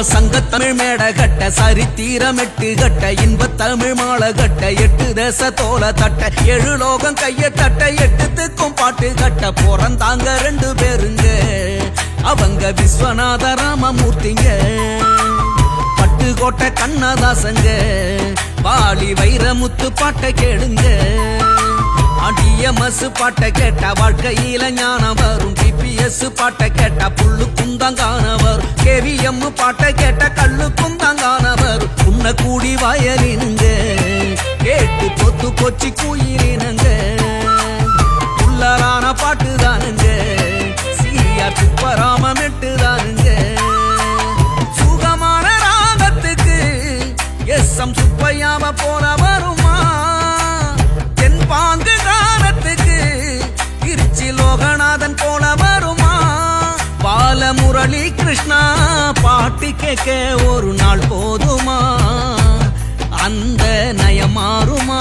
சங்கத்தமிழ் மேட கட்ட சரித்திரம் எட்டு கட்ட இன்ப தமிழ் மாலை கட்ட எட்டு தேச தோல தட்ட ஏழு லோகம் கைய தட்ட எட்டு திக்கும் பாட்டு கட்ட பிறந்தாங்க ரெண்டு பேருங்க. அவங்க விஸ்வநாத ராமமூர்த்திங்க. பட்டுக்கோட்டை கண்ணதாசங்க. பாலி வைரமுத்து பாட்டை கேளுங்க. அடியமசு பாட்டை கேட்டா வாழ்க்கையில ஞானம் வரும். பிபிஎஸ் பாட்டை கேட்டா புல்லு குந்தங்கான வரும் கேவிஎம் பாட்டை கேட்ட கல்லுக்கும் குந்தாங்கான உன்ன கூடி வயலினுங்க கேட்டு பொத்து கொச்சி குயிலினுங்க. உள்ளரான பாட்டு தானுங்க சீரியார் துப்பராம மெட்டு தானுங்க சுகமான ராகத்துக்கு எஸ் எம் சுப்பையாம போல முரளி கிருஷ்ணா பாட்டு கேட்க ஒரு நாள் போதுமா? அந்த நயமாறுமா?